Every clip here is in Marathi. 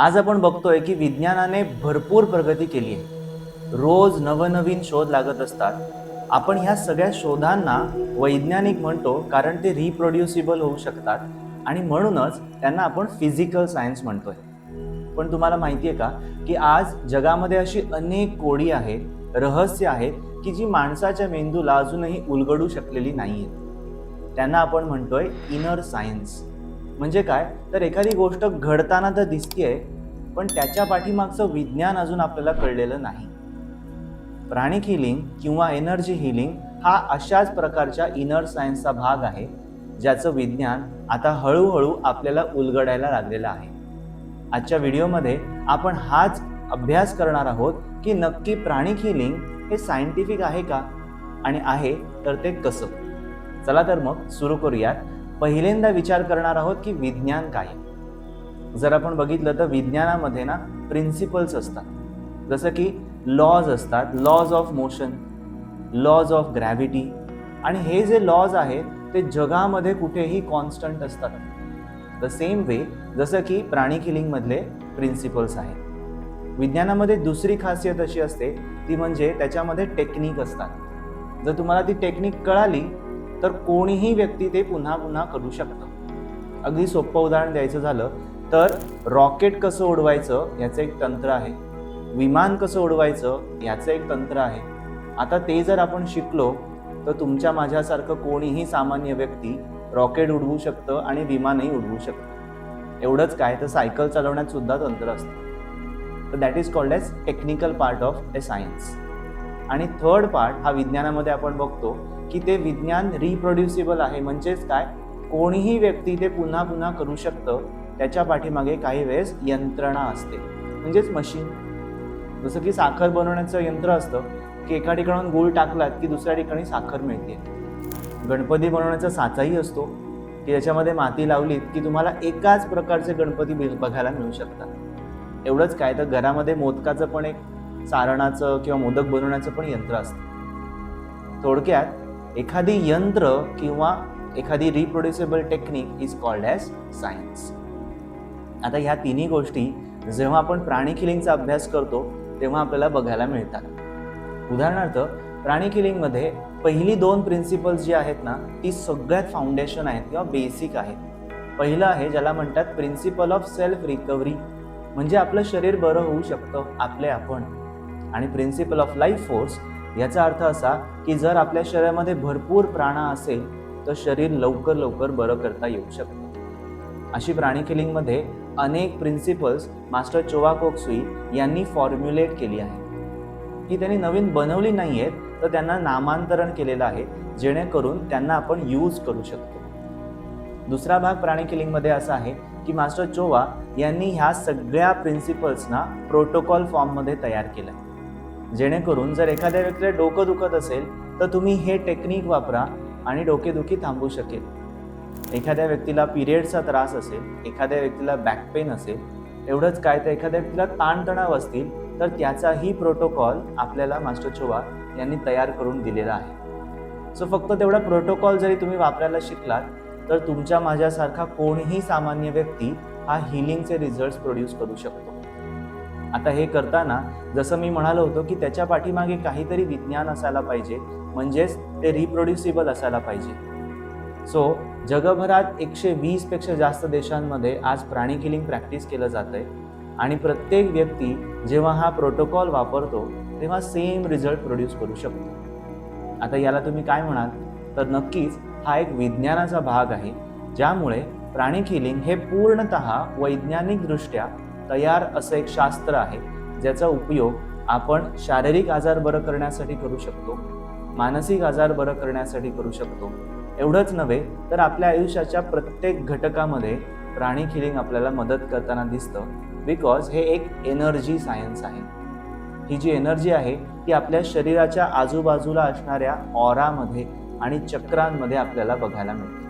आज आपण बघतोय की विज्ञानाने भरपूर प्रगती केली आहे. रोज नवनवीन शोध लागत असतात. आपण ह्या सगळ्या शोधांना वैज्ञानिक म्हणतो कारण ते रिप्रोड्युसिबल होऊ शकतात आणि म्हणूनच त्यांना आपण फिजिकल सायन्स म्हणतोय. पण तुम्हाला माहिती आहे का की आज जगामध्ये अशी अनेक कोडी आहेत रहस्य आहेत की जी माणसाच्या मेंदूला अजूनही उलगडू शकलेली नाही आहेत त्यांना आपण म्हणतोय इनर सायन्स म्हणजे काय? तर एखादी गोष्ट घडताना तर दिसतीये पण त्याच्या पाठीमागचं विज्ञान अजून आपल्याला कळलेलं नाही. प्राणिक हिलिंग किंवा एनर्जी हिलिंग हा अशाच प्रकारच्या इनर सायन्सचा भाग आहे ज्याचं विज्ञान आता हळूहळू आपल्याला उलगडायला लागलेलं आहे. आजच्या व्हिडिओमध्ये आपण हाच अभ्यास करणार आहोत की नक्की प्राणिक हिलिंग हे सायंटिफिक आहे का? आणि आहे तर ते कसं? चला तर मग सुरू करूयात. पहिल्यांदा विचार करणार आहोत की विज्ञान काय आहे? जर आपण बघितलं तर विज्ञानामध्ये ना प्रिन्सिपल्स असतात. जसं की लॉज असतात laws of motion laws of gravity आणि हे जे लॉज आहेत ते जगामध्ये कुठेही कॉन्स्टंट असतात. द सेम वे जसं की प्राणी किलिंगमधले प्रिन्सिपल्स आहेत. विज्ञानामध्ये दुसरी खासियत अशी असते ती म्हणजे त्याच्यामध्ये टेक्निक असतात. जर तुम्हाला ती टेक्निक कळाली तर कोणीही व्यक्ती ते पुन्हा पुन्हा करू शकतं. अगदी सोपं उदाहरण द्यायचं झालं तर रॉकेट कसं उडवायचं याचं एक तंत्र आहे. विमान कसं उडवायचं याचं एक तंत्र आहे. आता ते जर आपण शिकलो तर तुमच्या माझ्यासारखं कोणीही सामान्य व्यक्ती रॉकेट उडवू शकतं आणि विमानही उडवू शकतं. एवढंच काय तर सायकल चालवण्यात सुद्धा तंत्र असतं. तर that is called as technical part of a science आणि थर्ड पार्ट हा विज्ञानामध्ये आपण बघतो की ते विज्ञान रिप्रोड्युसिबल आहे. म्हणजेच काय? कोणीही व्यक्ती ते पुन्हा पुन्हा करू शकतं. त्याच्या पाठीमागे काही वेळेस यंत्रणा असते. म्हणजेच मशीन जसं की साखर बनवण्याचं यंत्र असतं की एका ठिकाणून गूळ टाकलात की दुसऱ्या ठिकाणी साखर मिळते. गणपती बनवण्याचा साचाही असतो की त्याच्यामध्ये माती लावलीत की तुम्हाला एकाच प्रकारचे गणपती बघायला मिळू शकतात. एवढंच काय? तर घरामध्ये मोदकाचं पण एक चारणाचं किंवा मोदक बनवण्याचं पण यंत्र असतं. थोडक्यात एखादी यंत्र किंवा एखादी reproducible technique is called as science आता ह्या तिन्ही गोष्टी जेव्हा आपण प्राणी किलिंगचा अभ्यास करतो तेव्हा आपल्याला बघायला मिळतात. उदाहरणार्थ प्राणी किलिंगमध्ये पहिली दोन प्रिन्सिपल्स जी आहेत ना ती सगळ्यात फाउंडेशन आहेत किंवा बेसिक आहेत. पहिलं आहे ज्याला म्हणतात प्रिन्सिपल ऑफ सेल्फ रिकव्हरी म्हणजे आपलं शरीर बरं होऊ शकतं आपले आपण. आणि प्रिन्सिपल ऑफ लाईफ फोर्स याचा अर्थ असा की जर आपल्या शरीरामध्ये भरपूर प्राणा असेल तर शरीर लवकर लवकर बरं करता येऊ शकतं. अशी प्राणी किलिंगमध्ये अनेक प्रिन्सिपल्स मास्टर चोवा कोक्सुई यांनी फॉर्म्युलेट केली आहे. ही त्यांनी नवीन बनवली नाही आहेत तर त्यांना नामांतरण केलेलं आहे जेणेकरून त्यांना आपण यूज करू शकतो. दुसरा भाग प्राणी किलिंगमध्ये असा आहे की मास्टर चोवा यांनी ह्या सगळ्या प्रिन्सिपल्सना प्रोटोकॉल फॉर्ममध्ये तयार केलं जेणेकरून जर एखाद्या व्यक्तीला डोकं दुखत असेल तर तुम्ही हे टेक्निक वापरा आणि डोकेदुखी थांबू शकेल. एखाद्या व्यक्तीला पिरियडचा त्रास असेल एखाद्या व्यक्तीला बॅक पेन असेल एवढंच काय तर एखाद्या व्यक्तीला ताणतणाव असतील तर त्याचाही प्रोटोकॉल आपल्याला मास्टर छोवा यांनी तयार करून दिलेला आहे. सो फक्त तेवढा प्रोटोकॉल जरी तुम्ही वापरायला शिकलात तर तुमच्या माझ्यासारखा कोणीही सामान्य व्यक्ती हा हिलिंगचे रिझल्ट्स प्रोड्यूस करू शकतो. आता हे करताना जसं मी म्हणालो होतो की त्याच्या पाठीमागे काहीतरी विज्ञान असायला पाहिजे म्हणजेच ते रिप्रोड्युसिबल असायला पाहिजे. सो जगभरात एकशे वीसपेक्षा जास्त देशांमध्ये आज प्राणी किलिंग प्रॅक्टिस केलं जातं आहे आणि प्रत्येक व्यक्ती जेव्हा हा प्रोटोकॉल वापरतो तेव्हा सेम रिझल्ट प्रोड्यूस करू शकतो. आता याला तुम्ही काय म्हणाल? तर नक्कीच हा एक विज्ञानाचा भाग आहे ज्यामुळे प्राणी किलिंग हे पूर्णत वैज्ञानिकदृष्ट्या तयार असं एक शास्त्र आहे ज्याचा उपयोग आपण शारीरिक आजार बरं करण्यासाठी करू शकतो मानसिक आजार बरं करण्यासाठी करू शकतो. एवढंच नव्हे तर आपल्या आयुष्याच्या प्रत्येक घटकामध्ये प्राणी हिलिंग आपल्याला मदत करताना दिसतं बिकॉज हे एक एनर्जी सायन्स आहे. ही जी एनर्जी आहे ती आपल्या शरीराच्या आजूबाजूला असणाऱ्या ऑरामध्ये आणि चक्रांमध्ये आपल्याला बघायला मिळते.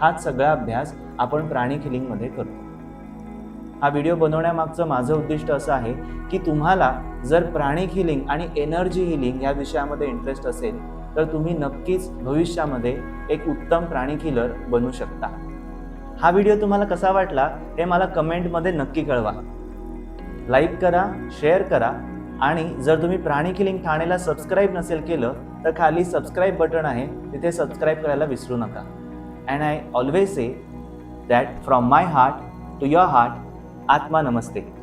हाच सगळा अभ्यास आपण प्राणी हिलिंगमध्ये करतो. हा व्हिडिओ बनवण्यामागचं माझं उद्दिष्ट असं आहे की तुम्हाला जर प्राणिक हिलिंग आणि एनर्जी हिलिंग या विषयामध्ये इंटरेस्ट असेल तर तुम्ही नक्कीच भविष्यामध्ये एक उत्तम प्राणिक हिलर बनू शकता. हा व्हिडिओ तुम्हाला कसा वाटला हे मला कमेंटमध्ये नक्की कळवा. लाईक करा शेअर करा आणि जर तुम्ही प्राणिक हिलिंग ठाणेला सबस्क्राईब नसेल केलं तर खाली सबस्क्राईब बटन आहे तिथे सबस्क्राईब करायला विसरू नका. And I always say that from my heart to your heart आत्मा नमस्ते.